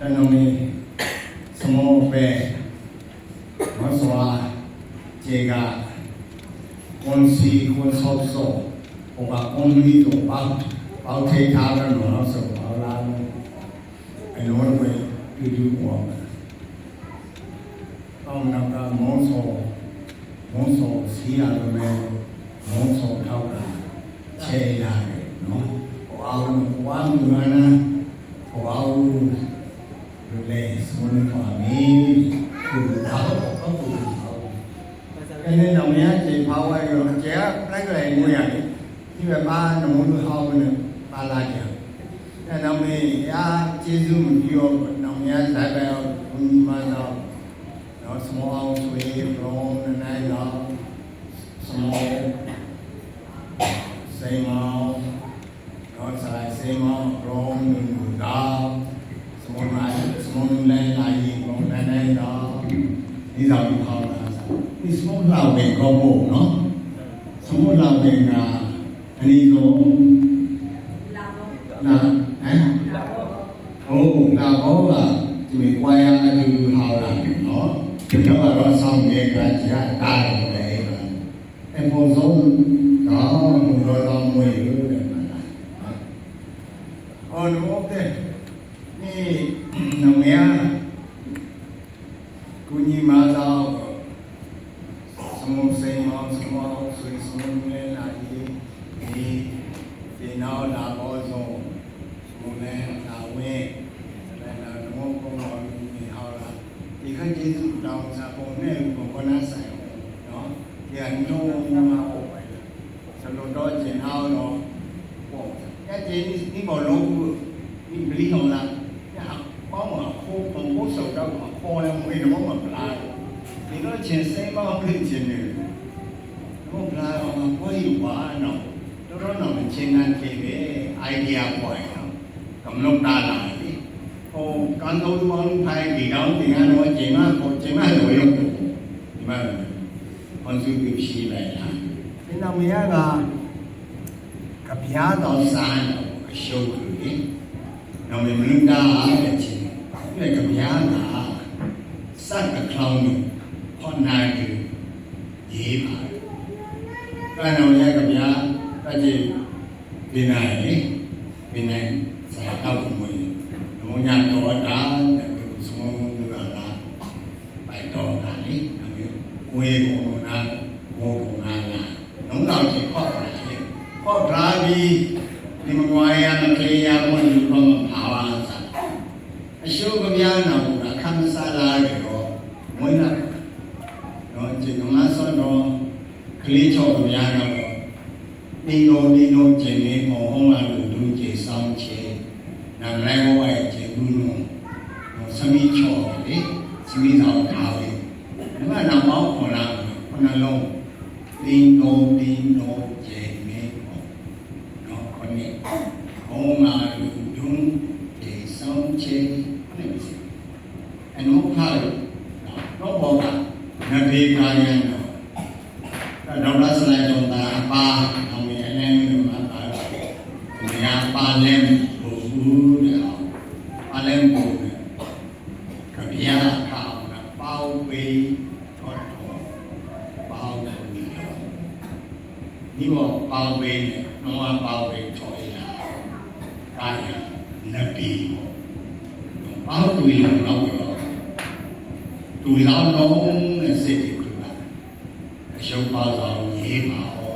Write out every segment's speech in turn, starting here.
တနမီစမောပဲမဆွာဂျေကကွန်စီကွန်ဆော့ဆော့ဟိုကကွန်မီတော့ပေါက်ပေါက်ထေထားတယ်နော်ဆိုတော့လာအလုံးဝပြတူပေါ်အောင်နောက်ကမောဆောမောဆောစီရတယ်မောဆောထောက်တာချေရတယ်နော်ဟိုအောင်ဝမ်းမနာဟိုအောင် bless only for me to love of God. အဲ့ဒီတော့မြတ်ကြီးဘာဝရောအကျယ်ပလိုက်လိုက်မှုရတယ်ဒီဘက်မှာနမုန်းလို့ဟောင်းလို့ပါလာကြ။အဲ့တော့မေရာကျေးဇူးမပြောဘူး။နောင်မြတ်ဆိုင်ပဲဘုန်းကြီးမတော်နော်စမောအောင်ဆွေဘုံနိုင်တော်စမောစေမောနော်ဆိုင်စေမောဘုံလူတော် con đây là gì con đây đây đó. Đi dạo đi học là đi xuống lào về có bộ nó xuống lào về là đi rồi là, hả? Ô là có là thì mình quay từ hào là nó thì nó là nó xong, nghe là chỉ là tài để em vô số. Đó rồi con mười မောဆွေဆွေမြဲလာ၏ဒီဒီနောက်လာဘောဆုံးမုန်နဲ့လာဝင်းစလန်လာမောကောင်းတော်မူဟောလာဒီခကျေးဇူးတောင်းစာပုံနဲ့ idea ပေါ်ရအောင်ကမ္လုံးတာလာပြီဟိုကန်တော်မောင်ဖိုင်ဒီကောင်တင်ကတော့ကျင်မကိုကျင်မလိုရုပ်ဒီမှာဘန်စုပြရှိလိုက်လားဒီနောက်မရကကပြားတော်စားအရှုပ်ကြီးနော်မင်းသားတဲ့ချင်းတဲ့ကဗျာကစက်ကခေါင်းကိုဟောနိုင်ကြရေးပါတယ်။ကံတော်ရဲ့ကဗျာတကြီးဒီနိုင်ဒီနိုင်စာတော့မွေ။ဘုံညာတော်တာတဲ့ဆုံးလူကလာပိုက်တော်တာလေ။ ဝေဘုံနာဘောဘုံနာလာလုံးတော်ကြီးဟောတာလေ။ဟောတာပြီးဒီမကွာရမကလေးရဘုံလူတော်မှာပါပါစားအရှုပ်ကဗျာနာဘုရားခမ်းစားလာရတော့မွေးလာတော့ဒီကမဆောတော့ကလေးချောကဗျာနာတော့ဒီလိုဒီလိုကျင်နေမောဟောလာလို့လူကြီးဆောင်ချေနာလိုက်ဝဲကျင်ဘူးလို့ဆမီချောလေဆမီတော်ထားလေဒီမှာနောက်ပေါင်းခေါ်လာ ခုနလုံးဒီလိုဒီလိုကျင်နေပေါ့တော့ခொနည်းဟောလာလို့ဒုံကြီးဆောင်ချေအဲ့ဒီအနုခါတော့ဘောကနဘေကာယံတော့ဒေါက်တာစလိုက်တော့တာအပါအောင်မြင်အလည်းမျိုးမှာပါတော့ဒီဟာပါလဲဘုဘူးတဲ့ပါလဲဘုကဗျာခေါင်းကပေါပေတော့တော့ပေါတယ် ဒီဘောပေါပေတော့ပေါပေထော်ရကာယနဘေဘောပေါတွေ့လို့တော့တူလောင်းလုံးနဲ့စိတ်ကြည့်ပါအရှုံးပါဆောင်ရေးပါဟော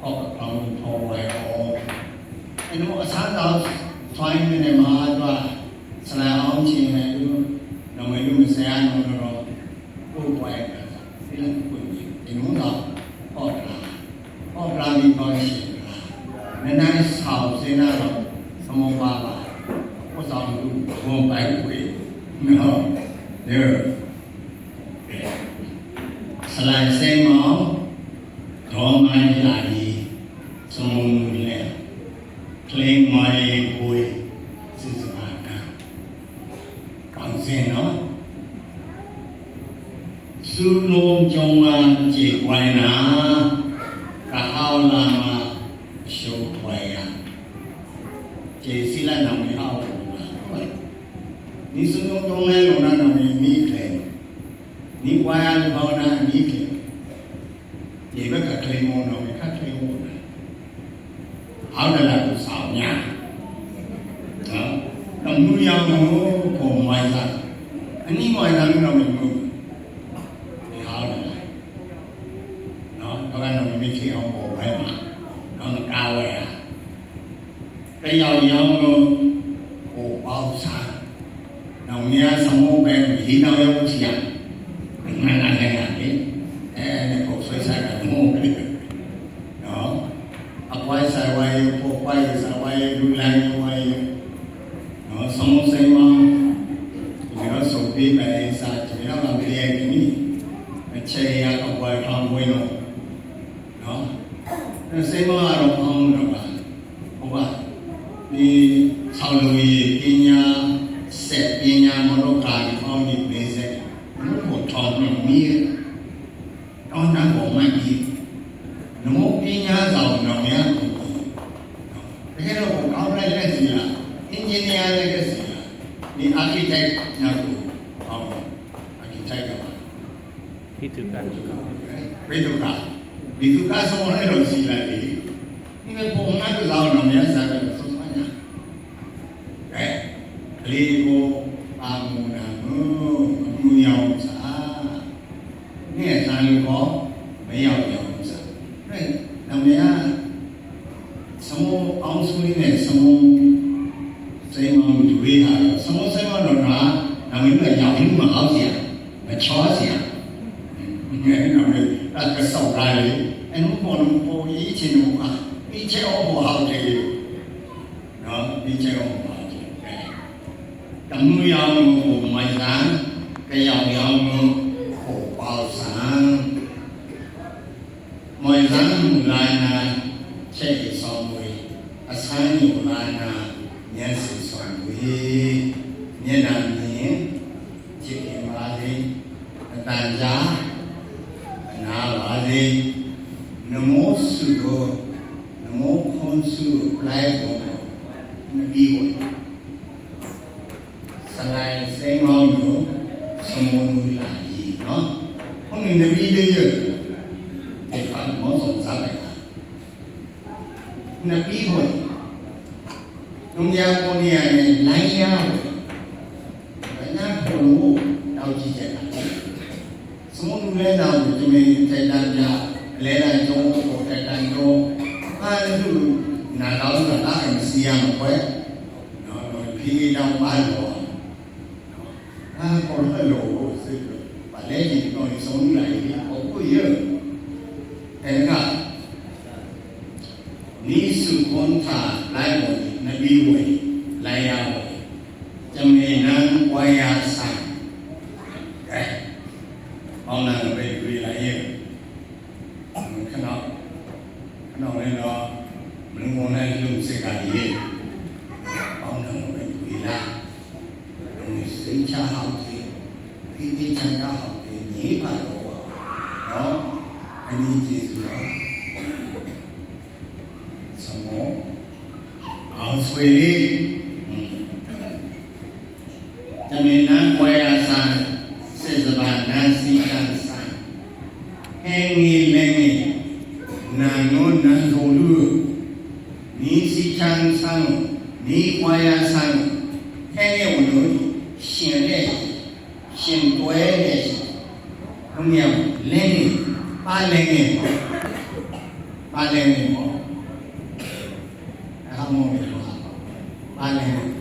ဟောကောင်းထော်ဝဲဟောအဲ့တော့အစားတော့ five minute မှာတော့ဆလာအောင်ချင်းနဲ့သူတော့မလို့မဆရာတော့တော့ကိုယ်ပွားတာဒီလိုကိုယ်ဒီလိုတော့ဟောတာ ဟောတာဒီတော့ရှိတာနည်းနည်းဆောက်စင်းတော့သမောပါပါဟောဆောင်လူဘုံပိုက်ကိုနော် there ဆလိုင်းစိမောဒေါ်မိုင်းလာကြီးသုံးလေကလင်းမိုင်းကိုစစ်စပါကကောင်းစင်နော်စုလုံးကြုံဝမ်းကြည် အောင်လာမှာရှုပ်ထွေးရကျေစီလာနာမည်အောင်လာဟုတ်ဒီစုံုံတုံးလဲလုံးနာနာမည်မိတယ်ဒီဝါရဘောနာမိတယ်ဒီဘက်ကထွေးမုံတော့ တော့ကတော့မိချေအောင်ပေါ်ပဲမှာတော့ကားဝဲอ่ะတယောက်ရောင်းလို့ဟိုပေါ့စားနောက်မြားစမောပဲဒီနောက်ရောက်ချီရမှန်လာတယ်လေအဲဒါကိုဆွဲစားတာမို့ပြီနော်အပွိုင်းဆိုင်ဝိုင်းပေါ်ပွိုင်းဆိုင်ဝိုင်းလူလိုင်းဝိုင်းနော်စမောဆိုင်မှာဒီတော့ဆိုပြီးပဲစားကြရအောင်ကြည့်ရည်နီအခြေရတော့ဘွယ်ထောင်းဝင်တော့ နော်အဲစိတ်မကတော့အောင်းတော့ပါဟုတ်ပါဒီ ဆောင်းလုံးရေးပညာဆက်ပညာမနောကာယဖောင်းဒီပေးစေဘုဟုထောင်းမီတောင်းတဘောမကြီးနမောပညာဆောင်တော်များကိုတကယ်တော့ကောင်းလိုက်လက်စီလားအင်ဂျင်နီယာလက်စီလားဒီအာကီတက်ညာကိုဟောအာကီတက်ကပါဘိတုကဘိတုကဘိတုကဆောင်းလိုက်တော့စီလိုက်ဒီနေ့ပုံမှန်ကတော့တော်များစား နဲ့ဆန်လို့ကောမရောက်ရောင်စားအဲတော့မြတ်ဆုံးအောင်စုလေးနဲ့ဆုံးစိတ်မောင်တွေးတာဆုံးစိတ်မောင်တော့နာနာမည်ကရောင်လို့မအောင်စရာမချောစရာငယ်နော်လေအကဆောက်လာလေအနုဘောနပေါ်ရေးချင်လို့อ่ะဒီချေအောင်ဟောက်တယ်နော်ဒီချေအောင်ဟောက်တယ်တမှုရောင်ကိုမိုင်းလာကြောင်ရောင်ကိုပေါ့ဆန်မိုင်းလာလာနာချက်ဆောင်ဝေးအဆန်းယူလာနာညံစီဆောင်ဝေးမျက်နှာမြင်ချစ်ခင်ပါလေအတန်ကြား နာပါလေနမောစုကိုနမောခွန်စုလိုက်ပေါ်နဒီဝဆလိုင်းစိန်မောင်းကို စမောမူလာကြီးနော်ဘုန်းကြီးနဗီလေးရဲ့ဒီဖန်မောဆောင်စားလိုက်တာနဗီကိုနုံညာကိုနေရတဲ့လိုင်းရဘယ်နာဖို့တောက်ကြည့် ကြတာစမုန်လဲနာကိုဒီမေထိုင်တန်ကြလဲလာကျုံးကိုထိုင်တန်တော့အားလုံးနာတော်ကတာအစီ ဒီစိတ်ချဟောက်ကြီးဒီဒီချမ်းသာဟောက်ကြီးညီပါတော့နော်အနည်းကြီးဆိုတော့စမောအောင်ဆွေလေးတမင်နန်းဝဲရဆန်းစေစဘာနန်းစီကန်ဆန်းဟင်းကြီးလည်းကြီးနာနောနန်းတော်လူနီစီချန်ဆန်းနီဝဲရဆန်းဟဲ့ရဲ့ဝင်လို့ရှင်တဲ့ရှင်တွဲတဲ့ဘုံမြောက်လင်းကြီး ပါလင်းကြီးပါလင်းကြီးပေါ့အမောမေပါလင်းကြီး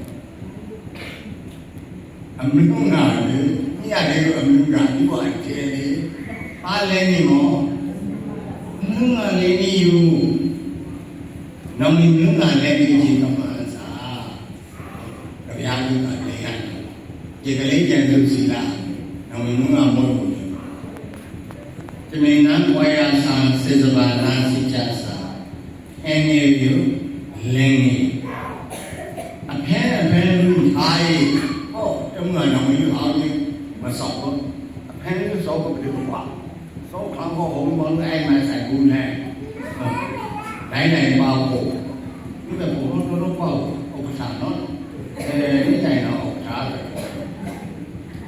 အမနုနာလေညရတယ်အမနုနာဒီပါကျေလေအားလဲနေမောနုနာလေးနေယူနောင်နုနာလည်းဒီချင်းကမှစားကြပြားလူကလည်းရတယ်ဒီကလေးကျန်လို့စီလားနောင်နုနာမဟုတ် ဘူးဒီမင်းနန်းဝါယာဆန်စေဇဘာနာစီချာစာအနေယူလင်းနေအဖဲအဖဲလူအားရဟောတမန်တော်ကြီးအားရမဆောင်ဘူးအဖဲလူစောကပြေကွာစောခံကိုဟောမလို့အဲ့မှာဆိုင်ဘူးနဲ့တိုင်းတိုင်းပါဖို့